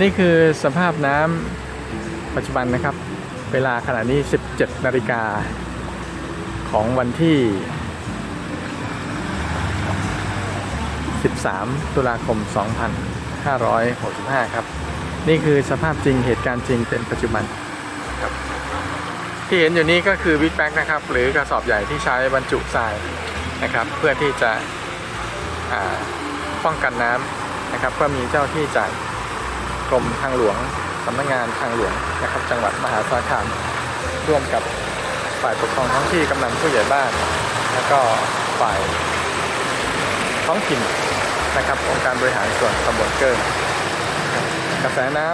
นี่คือสภาพน้ำปัจจุบันนะครับ เวลาขณะนี้ 17 นาฬิกาของวันที่ 13 ตุลาคม 2565 ครับ นี่คือสภาพจริงเหตุการณ์จริงเป็นปัจจุบันครับที่เห็นอยู่นี้ก็คือวิกแบ็กนะครับ หรือกระสอบใหญ่ที่ใช้บรรจุทรายนะครับ เพื่อที่จะป้องกันน้ำนะครับ ก็มีเจ้าที่จาก กรมทางหลวงสำนักงานทางหลวงนะครับจังหวัดมหาสารคามร่วมกับฝ่ายปกครองท้องที่กำนันผู้ใหญ่บ้าน แล้วก็ฝ่ายท้องถิ่นนะครับองค์การบริหารส่วนตำบลเกินกระแสน้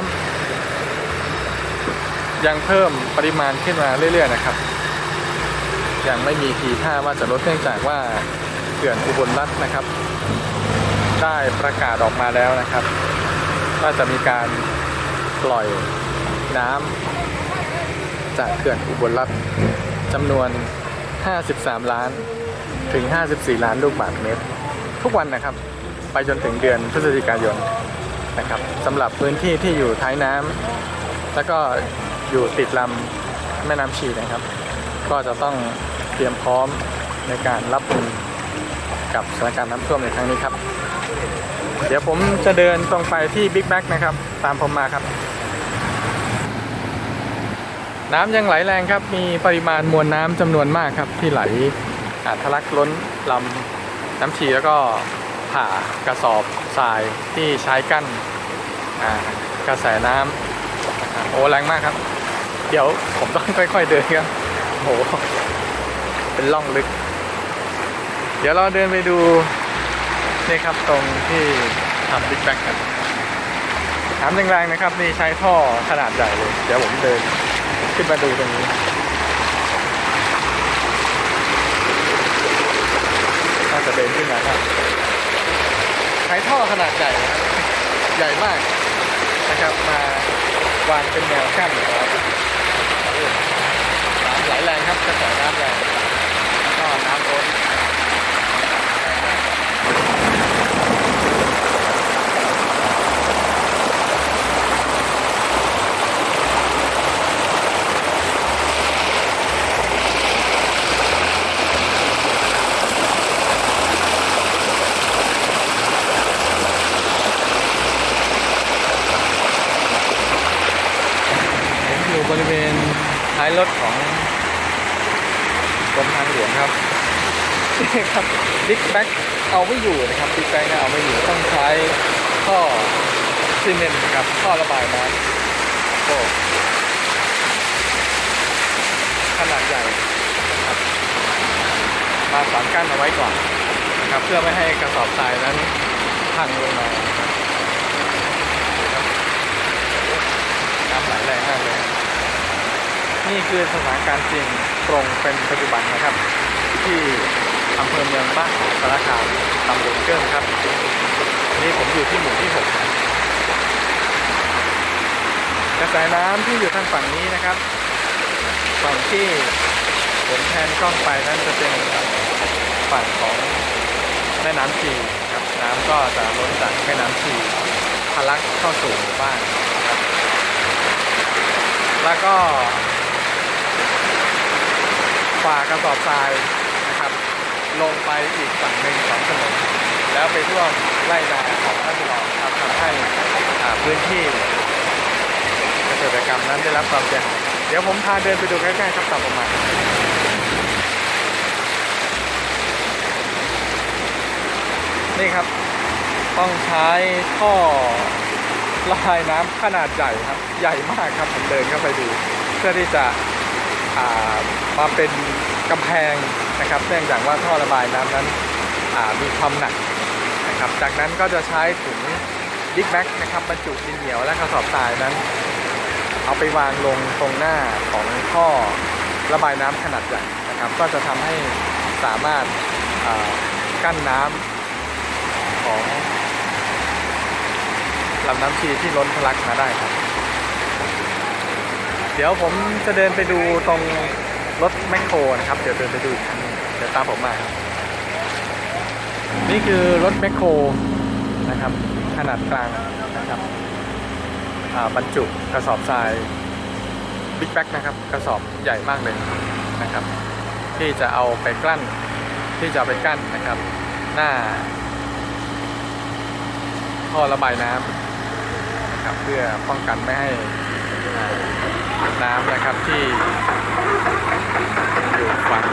ำยังเพิ่มปริมาณขึ้นมาเรื่อยๆนะครับ ยังไม่มีทีท่าว่าจะลดเนื่องจากว่าเขื่อนอุบลรัฐนะครับ ได้ประกาศออกมาแล้วนะครับ ว่าจะมีการปล่อยน้ำจากเขื่อนอุบลรัฐจำนวน 53 ล้านถึง 54 ล้านลูกบาศก์เมตร ทุกวันนะครับ ไปจนถึงเดือนพฤศจิกายนนะครับสำหรับพื้นที่ที่อยู่ท้ายน้ำแล้วก็อยู่ติดลำแม่น้ำชีนะครับ ก็จะต้องเตรียมพร้อมในการรับมือกับสถานการณ์น้ำท่วมในครั้งนี้ครับ เดี๋ยวผมจะเดินตรงไปที่บิ๊กแบ็กนะครับ ตามผมมาครับ น้ำยังไหลแรงครับ มีปริมาณมวลน้ำจำนวนมากครับ ที่ไหลอ่าทะลักล้นลำน้ำชีแล้วก็ผ่ากระสอบทรายที่ใช้กั้นกระแสน้ำโอ้แรงมากครับ เดี๋ยวผมต้องค่อย ๆ เดินครับโอ้โหเป็นล่องลึก เดี๋ยวเราเดินไปดู นี่ครับตรงที่ทำบิ๊กแบ็กกันน้ำแรงๆนะครับ นี่ใช้ท่อขนาดใหญ่เลย เดี๋ยวผมเดินขึ้นมาดูตรงนี้น่าจะเดินขึ้นมาครับ ใช้ท่อขนาดใหญ่นะครับใหญ่มากนะครับมาวางเป็นแนวกั้นนะครับน้ำไหลแรงครับกระแสน้ำแรงแล้วก็น้ำล้น บริเวณท้ายรถของกรมทางหลวงครับนี่ครับบิ๊กแบ็กเอาไม่อยู่นะครับบิ๊กแบ็กเอาไม่อยู่ต้องใช้ท่อซีเมนต์ครับท่อระบายน้ำโอ้ขนาดใหญ่นะครับมาสานกั้นเอาไว้ก่อนนะครับเพื่อไม่ให้กระสอบทรายนั้นพังลงมานะครับน้ำไหลแรงมากเลย นี่คือสถานการณ์จริงตรงเป็นปัจจุบันนะครับ ที่อำเภอเมืองบ้านสารคามตำบลเกิ้งครับ นี่ผมอยู่ที่หมู่ที่6นะกระแสน้ำที่อยู่ทางฝั่งนี้นะครับฝั่งที่ผมแทนกล้องไปนั้นจะเป็นฝั่งของแม่น้ำชีครับน้ำก็จะล้นจากแม่น้ำชีทะลักเข้าสู่หมู่บ้านนะครับแล้วก็ ฝ่ากระสอบทรายนะครับ ลงไปอีกฝั่งหนึ่งของถนนแล้วไปท่วมไร่นาของท่านรองครับทำให้พื้นที่เกษตรกรรมนั้นได้รับความเสียหายเดี๋ยวผมพาเดินไปดูใกล้ๆครับตามผมมานี่ครับ ต้องใช้ท่อระบายน้ำขนาดใหญ่ครับ ใหญ่มากครับผมเดินเข้าไปดู เพื่อที่จะ มาเป็นกำแพงนะครับเนื่องจากว่าท่อระบายน้ำนั้นมีความหนักนะครับจากนั้นก็จะใช้ถุงบิ๊กแบ็กนะครับบรรจุดินเหนียวและกระสอบทรายนั้น เอาไปวางลงตรงหน้าของท่อระบายน้ำขนาดใหญ่นะครับ ก็จะทำให้สามารถกั้นน้ำของลำน้ำชีที่ล้นทะลักมาได้ครับ เดี๋ยวผมจะเดินไปดูตรง รถแมคโครนะครับ เดี๋ยวเดินไปดูอีกครั้งหนึ่งเดี๋ยวตามผมมาครับ นี่คือรถแมคโครนะครับ ขนาดกลางนะครับบรรจุกระสอบทรายบิ๊กแบ็กนะครับ กระสอบใหญ่มากเลยนะครับ ที่จะเอาไปกลั้นที่จะไปกั้นนะครับ หน้าท่อระบายน้ำนะครับเพื่อป้องกันไม่ให้น้ำนะครับที่ อยู่ฝั่ง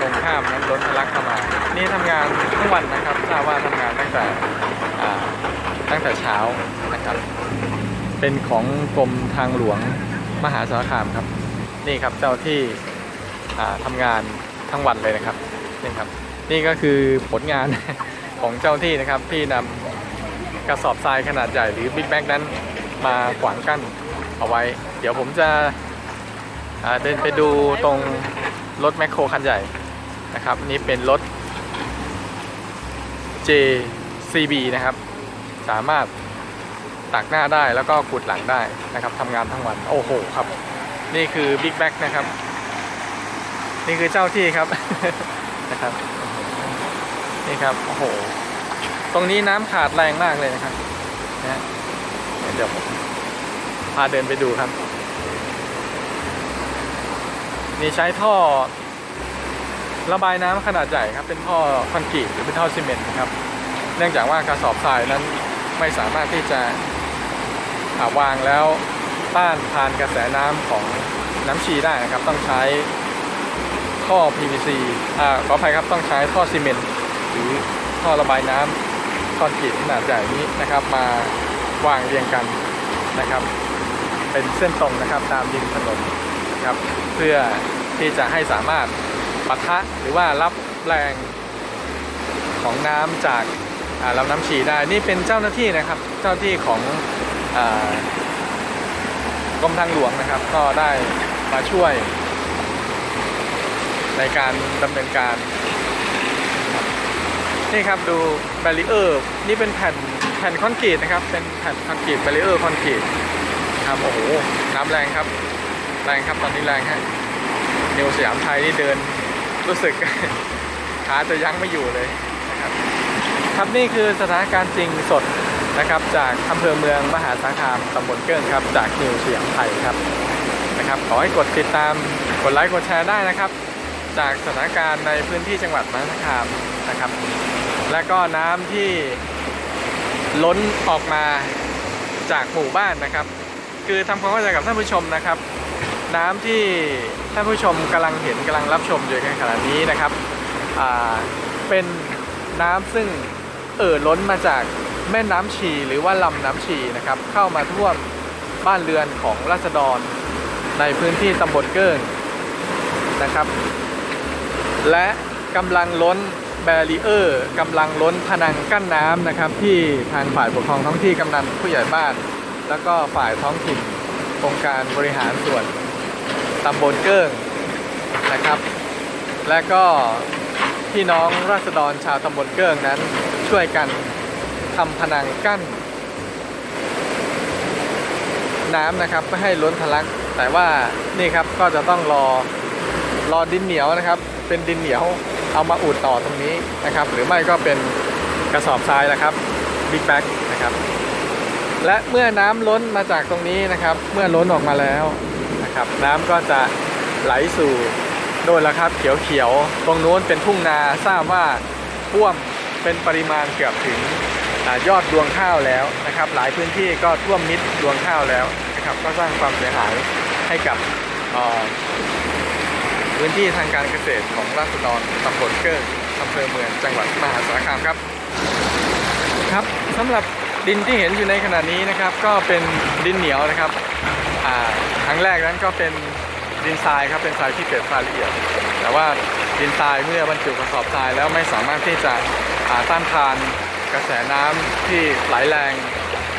ตรงข้ามนั้นล้นทะลักเข้ามา นี่ทำงานทั้งวันนะครับทราบว่าทำงานตั้งแต่ตั้งแต่เช้านะครับ เป็นของกรมทางหลวงมหาสารคามครับ นี่ครับเจ้าที่อ่าทำงานทั้งวันเลยนะครับนี่ครับ นี่ก็คือผลงานของเจ้าที่นะครับที่นำกระสอบทรายขนาดใหญ่หรือบิ๊กแบกนั้นมาขวางกั้นเอาไว้ เดี๋ยวผมจะเดินไปดูตรง รถแมคโครคันใหญ่นะครับนี่เป็นรถ JCB นะครับ สามารถตักหน้าได้แล้วก็ขุดหลังได้นะครับทำงานทั้งวันโอ้โหครับ นี่คือบิ๊กแบ็กนะครับ นี่คือเจ้าที่ครับนะครับ นี่ครับโอ้โห ตรงนี้น้ำขาดแรงมากเลยนะครับนะเดี๋ยวผมพาเดินไปดูครับ นี่ใช้ท่อ ระบายน้ำขนาดใหญ่ครับ เป็นท่อคอนกรีตหรือเป็นท่อซีเมนต์นะครับ เนื่องจากว่ากระสอบทรายนั้นไม่สามารถที่จะาวางแล้วต้านทานกระแสน้ำของน้ำชีได้นะครับ ต้องใช้ท่อ PVC อ่าขออภัยครับต้องใช้ท่อซีเมนต์หรือท่อระบายน้ำคอนกรีตขนาดใหญ่นี้นะครับ มาวางเรียงกันนะครับ เป็นเส้นตรงนะครับตามริมถนน ครับ เพื่อที่จะให้สามารถปะทะหรือว่ารับแรงของน้ำจากลำน้ำชีได้ นี่เป็นเจ้าหน้าที่นะครับ เจ้าหน้าที่ของอกรมทางหลวงนะครับ ก็ได้มาช่วย ในการดำเนินการ นี่ครับดูแบรีเออร์นี่เป็นแผ่นแผ่นคอนกรีตนะครับ เป็นแผ่นคอนกรีตแบรีเออร์คอนกรีตครับโอ้โหน้ำแรงครับ แรงครับตอนนี้แรงฮะนิวสยามไทยนี่เดินรู้สึกขาจะยั้งไม่อยู่เลยนะครับครับนี่คือสถานการณ์จริงสดนะครับจากอำเภอเมืองมหาสารคามตำบลเกิ้งครับ จากนิวสยามไทยครับนะครับ ขอให้กดติดตามกดไลค์กดแชร์ได้นะครับ จากสถานการณ์ในพื้นที่จังหวัดมหาสารคามนะครับ และก็น้ำที่ล้นออกมาจากหมู่บ้านนะครับ คือทำความเข้าใจกับท่านผู้ชมนะครับ น้ำที่ท่านผู้ชมกำลังเห็นกำลังรับชมอยู่ในขณะนี้นะครับเป็นน้ำซึ่งเอ่อล้นมาจากแม่น้ำชีหรือว่าลำน้ำชีนะครับ เข้ามาท่วมบ้านเรือนของราษฎรในพื้นที่ตำบลเกิ้งนะครับ และกำลังล้นแบรีเออร์กำลังล้นพนังกั้นน้ำนะครับ ที่ทางฝ่ายปกครองท้องที่กำนันผู้ใหญ่บ้าน แล้วก็ฝ่ายท้องถิ่นองค์การบริหารส่วน ตำบลเกิ้งนะครับ และก็พี่น้องราษฎรชาวตำบลเกิ้งนั้น ช่วยกันทำพนังกั้น น้ำนะครับไม่ให้ล้นทะลัก แต่ว่านี่ครับก็จะต้องรอรอดินเหนียวนะครับ เป็นดินเหนียวเอามาอุดต่อตรงนี้นะครับ หรือไม่ก็เป็นกระสอบทรายนะครับบิ๊กแบ็กนะครับ และเมื่อน้ำล้นมาจากตรงนี้นะครับ เมื่อล้นออกมาแล้ว นะครับ น้ำก็จะไหลสู่โน่นแล้วครับเขียวๆ ตรงนู้นเป็นทุ่งนาทราบว่าท่วมเป็นปริมาณเกือบถึงอยอดดวงข้าวแล้วนะครับ หลายพื้นที่ก็ท่วมมิดดวงข้าวแล้วนะครับ ก็สร้างความเสียหายให้กับพื้นที่ทางการเกษตรของราษฎรตำบลเกิ้งอำเภอเมืองจังหวัดมหาสารคามครับ ครับสำหรับดินที่เห็นอยู่ในขณะนี้นะครับ ก็เป็นดินเหนียวนะครับ อ่าครั้งแรกนั้นก็เป็นดินทรายครับเป็นทรายที่เกิดทรายละเอียด แต่ว่าดินทรายเมื่อบรรจุกระสอบทรายแล้วไม่สามารถที่จะต้านทานกระแสน้ำที่ไหลแรง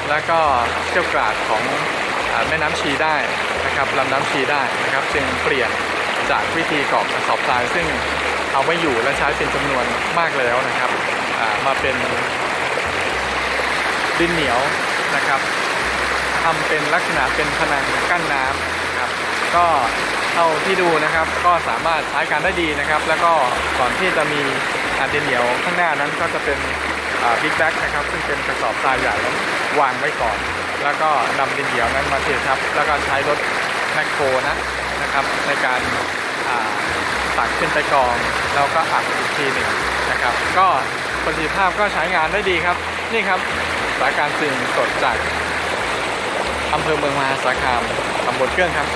แล้วก็เชี่ยวกราดของแม่น้ำชีได้นะครับลำน้ำชีได้นะครับ จึงเปลี่ยนจากวิธีกรอกกระสอบทรายซึ่งเอาไว้อยู่และใช้เป็นจำนวนมากแล้วนะครับมาเป็นดินเหนียวนะครับ ทำเป็นลักษณะเป็นผนังกั้นน้ำนะครับ ก็เท่าที่ดูนะครับ ก็สามารถใช้การได้ดีนะครับ แล้วก็ก่อนที่จะมีอ่าดินเหนียวข้างหน้านั้นก็จะเป็นบิ๊กแบ็กนะครับ ซึ่งเป็นกระสอบทรายใหญ่วางไว้ก่อน แล้วก็นำดินเหนียวนั้นมาเททับ แล้วก็ใช้รถแมคโครนะนะครับ ในการตักขึ้นไปกองแล้วก็อัดอีกทีหนึ่งนะครับ ก็ประสิทธิภาพก็ใช้งานได้ดีครับ นี่ครับสถานการณ์สิ่งสดจาก อำเภอเมืองมหาสารคามตำบลเกื้องครับ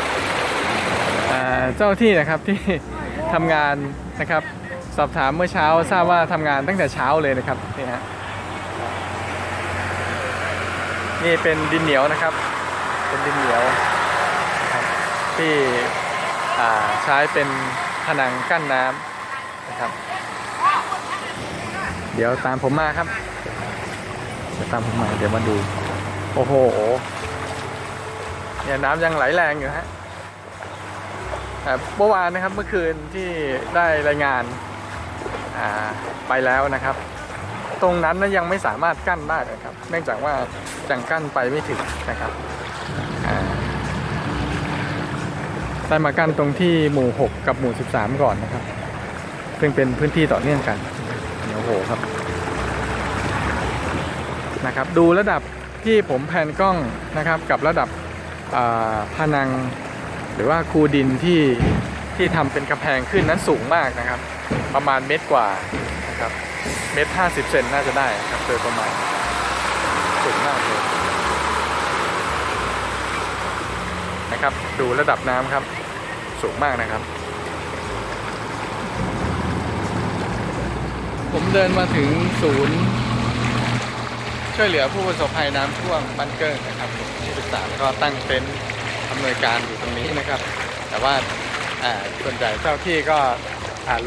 อ่าเจ้าที่นะครับที่ทำงานนะครับ สอบถามเมื่อเช้าทราบว่าทำงานตั้งแต่เช้าเลยนะครับนี่ฮะนี่เป็นดินเหนียวนะครับ เป็นดินเหนียวที่ใช้เป็นผนังกั้นน้ำนะครับ เดี๋ยวตามผมมาครับเดี๋ยวตามผมมาเดี๋ยวมาดู โอ้โห เนี่ยน้ำยังไหลแรงอยู่ฮะอ่เมื่อวานนะครับเมื่อคืนที่ได้รายงานไปแล้วนะครับ ตรงนั้นนะยังไม่สามารถกั้นได้นะครับ เนื่องจากว่าจังกั้นไปไม่ถึงนะครับได้มากั้นตรงที่หมู่ 6 กับหมู่ 13 ก่อนนะครับซึ่งเป็นพื้นที่ต่อเนื่องกันโอ้โหครับนะครับ ดูระดับที่ผมแผนกล้องนะครับกับระดับ อ่าพนังหรือว่าคูดินที่ที่ทำเป็นกำแพงขึ้นนั้นสูงมากนะครับ ประมาณเมตรกว่านะครับเมตรห้าสิบเซนน่าจะได้ครับโดยประมาณสูงมากเลยนะครับ ดูระดับน้ำครับ สูงมากนะครับ ผมเดินมาถึงศูนย์ ช่วยเหลือผู้ประสบภัยน้ำท่วมบ้านเกิ้งนะครับ ศึกษาก็ตั้งเต็นท์อำนวยการอยู่ตรงนี้นะครับ แต่ว่าส่วนใหญ่เจ้าที่ก็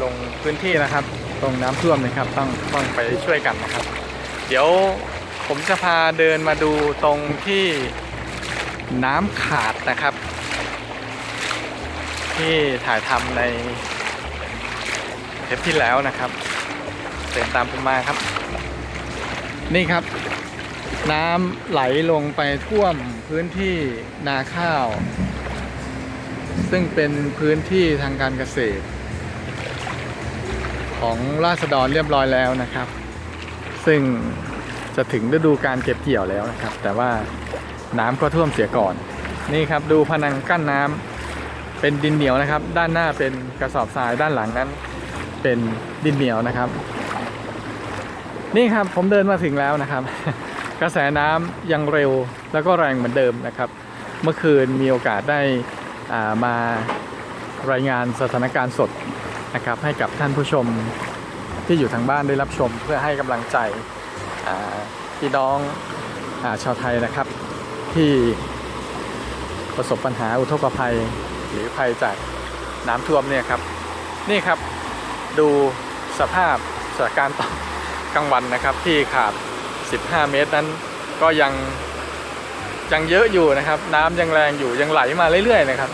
ลงพื้นที่นะครับ ตรงน้ำท่วมนะครับต้องต้องไปช่วยกันนะครับ เดี๋ยวผมจะพาเดินมาดูตรงที่น้ำขาดนะครับ ที่ถ่ายทำในเทปที่แล้วนะครับเดินตามผมมาครับ นี่ครับ น้ำไหลลงไปท่วมพื้นที่นาข้าว ซึ่งเป็นพื้นที่ทางการเกษตร ของราษฎรเรียบร้อยแล้วนะครับ ซึ่งจะถึงฤดูการเก็บเกี่ยวแล้วนะครับ แต่ว่าน้ำก็ท่วมเสียก่อน นี่ครับดูพนังกั้นน้ำเป็นดินเหนียวนะครับ ด้านหน้าเป็นกระสอบทรายด้านหลังนั้นเป็นดินเหนียวนะครับ นี่ครับผมเดินมาถึงแล้วนะครับ กระแสน้ำยังเร็วแล้วก็แรงเหมือนเดิมนะครับ เมื่อคืนมีโอกาสได้อ่ามารายงานสถานการณ์สดนะครับ ให้กับท่านผู้ชมที่อยู่ทางบ้านได้รับชมเพื่อให้กำลังใจอ่าพี่น้องอาชาวไทยนะครับ ที่ประสบปัญหาอุทกภัย หรือภัยจากน้ำท่วมเนี่ยครับนี่ครับดูสภาพสถานการณ์ตอนกลางวันนะครับที่ขาด 15 เมตรนั้นก็ยังยังเยอะอยู่นะครับ น้ำยังแรงอยู่ยังไหลมาเรื่อยๆนะครับ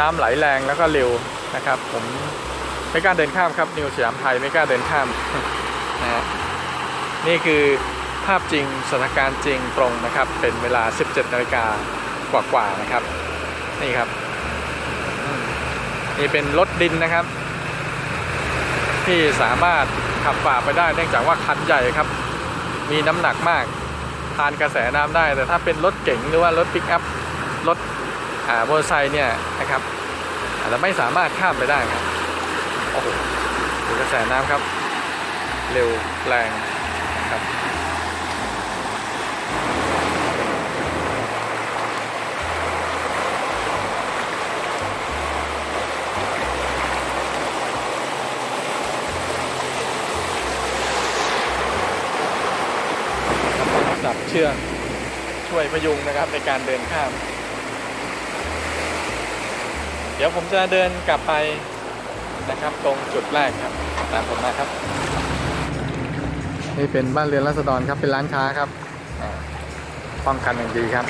น้ำไหลแรงแล้วก็เร็วนะครับ ผมไม่กล้าเดินข้ามครับ นิวสยามไทยไม่กล้าเดินข้ามนะฮะนี่คือภาพจริงสถานการณ์จริงตรงนะครับ เป็นเวลา 17นาฬิกากว่าๆนะครับ นี่ครับ นี่เป็นรถดินนะครับ ที่สามารถขับฝ่าไปได้เนื่องจากว่าคันใหญ่ครับ มีน้ำหนักมากทานกระแสน้ำได้ แต่ถ้าเป็นรถเก๋งหรือว่ารถปิกอัพรถอ่ามอเตอร์ไซค์เนี่ยนะครับอาจจะไม่สามารถข้ามไปได้ครับโอ้โหดูกระแสน้ำครับ เร็วแรง จับเชือกช่วยพยุงนะครับในการเดินข้าม เดี๋ยวผมจะเดินกลับไปนะครับตรงจุดแรกครับ ตามผมมาครับ นี่เป็นบ้านเรือนรัษฎรครับเป็นร้านค้าครับอ่าป้องกันอย่างดีครับ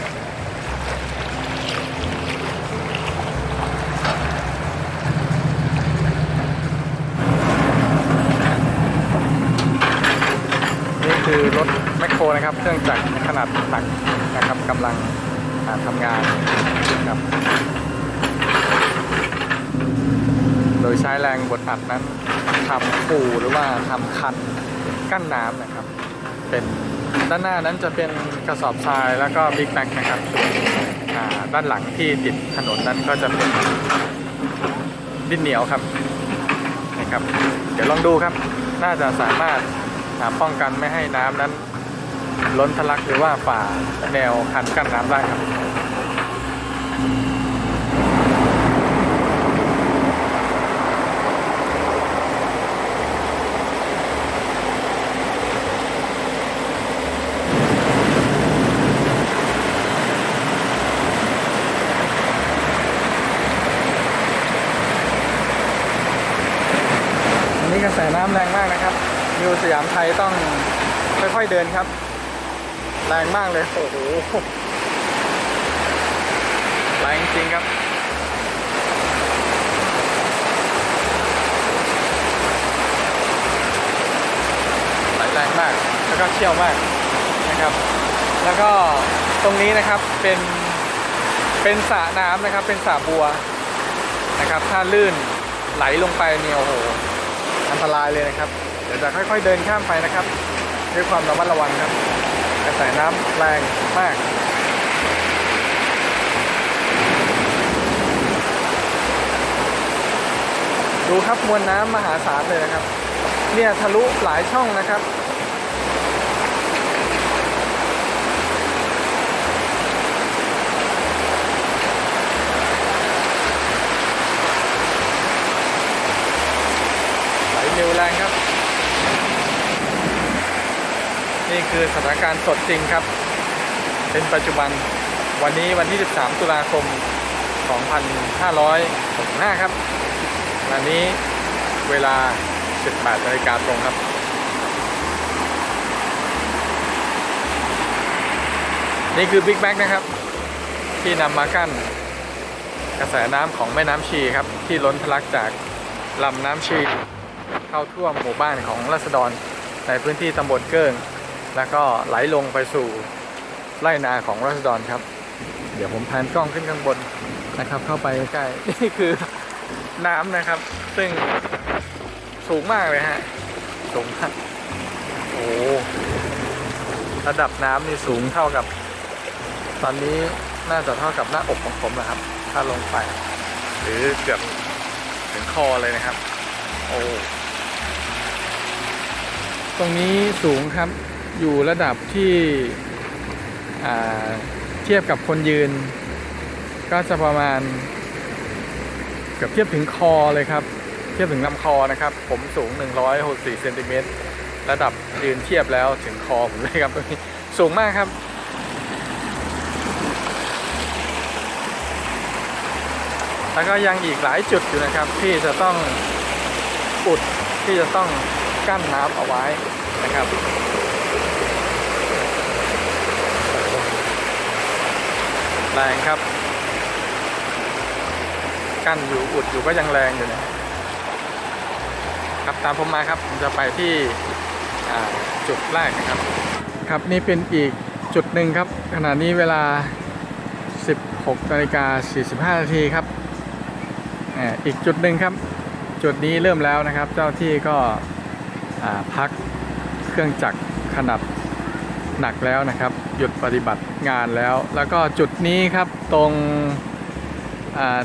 นี่คือรถ แมคโครนะครับ เครื่องจักรขนาดหนักนะครับกำลังทำงานนะครับ โดยใช้แรงบดอัดนั้นทำปูหรือว่าทำคันกั้นน้ำนะครับ เป็นด้านหน้านั้นจะเป็นกระสอบทรายแล้วก็บิ๊กแบ็กนะครับด้านหลังที่ติดถนนนั้นก็จะเป็นดินเหนียวครับนะครับ เดี๋ยวลองดูครับ น่าจะสามารถป้องกันไม่ให้น้ำนั้น ล้นทะลักหรือว่าฝ่าแนวคันกั้นน้ำได้ครับอันนี้กระแสน้ำแรงมากนะครับมิวสยามไทยต้องค่อยๆเดินครับ แรงมากเลย โอ้โห แรงจริงครับ ไหลแรงมาก แล้วก็เชี่ยวมากนะครับ แล้วก็ตรงนี้นะครับเป็น เป็นสระน้ำนะครับ เป็นสระบัวนะครับ ถ้าลื่นไหลลงไปเนี่ยโอ้โห อันตรายเลยนะครับ เดี๋ยวจะค่อย ๆ เดินข้ามไปนะครับ ด้วยความระมัดระวังครับ กระแสน้ำแรงมากดูครับมวลน้ำมหาศาลเลยนะครับ เนี่ยทะลุหลายช่องนะครับ ไหลเร็วแรงครับ นี่คือสถานการณ์สดจริงครับ เป็นปัจจุบันวันนี้วันที่ 13 ตุลาคม 2565 ครับวันนี้เวลา 18นาฬิกาตรงครับ นี่คือบิ๊กแบ็กนะครับ ที่นำมากั้นกระแสน้ำของแม่น้ำชีครับ ที่ล้นทะลักจากลำน้ำชี เข้าท่วมหมู่บ้านของรัษฎรในพื้นที่ตำบลเกิ้ง แล้วก็ไหลลงไปสู่ไร่นาของรัษฎรครับ เดี๋ยวผมแพนกล้องขึ้นข้างบนนะครับ เข้าไปใกล้นี่คือน้ำนะครับ ซึ่งสูงมากเลยฮะสูงมากโอ้ระดับน้ำนี่สูงเท่ากับ ตอนนี้น่าจะเท่ากับหน้าอกของผมนะครับ ถ้าลงไป หรือเกือบถึงคอเลยนะครับ โอ้ตรงนี้สูงครับ อยู่ระดับที่เทียบกับคนยืน ก็จะประมาณเกือบเทียบถึงคอเลยครับ เทียบถึงลำคอนะครับ ผมสูง 164เซนติเมตรระดับยืนเทียบแล้วถึงคอผมเลยครับตรงนี้สูงมากครับแล้วก็ยังอีกหลายจุดอยู่นะครับ ที่จะต้องอุดที่จะต้องกั้นน้ำเอาไว้นะครับ แรงครับ กั้นอยู่อุดอยู่ก็ยังแรงอยู่นะครับตามผมมาครับผมจะไปที่จุดแรกนะครับ ครับนี่เป็นอีกจุดหนึ่งครับ ขณะนี้เวลา 16นาฬิกา45นาทีครับอ่าอีกจุดหนึ่งครับ จุดนี้เริ่มแล้วนะครับ เจ้าที่ก็พักเครื่องจักรขนาด หนักแล้วนะครับ หยุดปฏิบัติงานแล้ว แล้วก็จุดนี้ครับตรง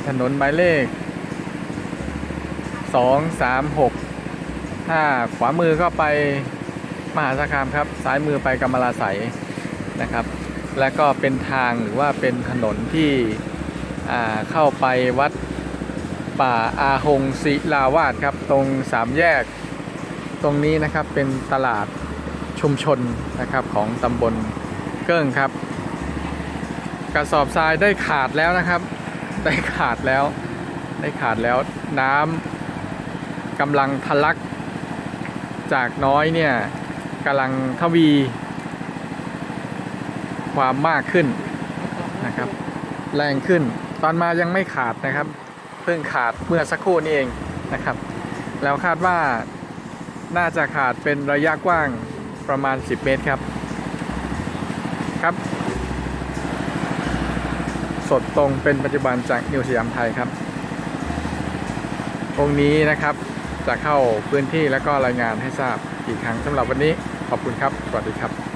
ถนนหมายเลข 2 3 6 5 ขวามือก็ไปมหาสารคามครับซ้ายมือไปกำมะลาไสยนะครับ แล้วก็เป็นทางหรือว่าเป็นถนนที่เข้าไปวัดป่าอาหงศิลาวาสครับ ตรงสามแยกตรงนี้นะครับเป็นตลาด ชุมชนนะครับของตำบลเกิ้งครับ กระสอบทรายได้ขาดแล้วนะครับ ได้ขาดแล้ว ได้ขาดแล้วน้ำกำลังทะลัก จากน้อยเนี่ยกำลังทวี ความมากขึ้นนะครับ แรงขึ้นตอนมายังไม่ขาดนะครับ เพิ่งขาดเมื่อสักครู่นี้เองนะครับ แล้วคาดว่าน่าจะขาดเป็นระยะกว้าง ประมาณ 10 เมตรครับ ครับ สดตรงเป็นปัจจุบันจากนิวสยามไทยครับ ตรงนี้นะครับจะเข้าพื้นที่แล้วก็รายงานให้ทราบอีกครั้งสำหรับวันนี้ขอบคุณครับ สวัสดีครับ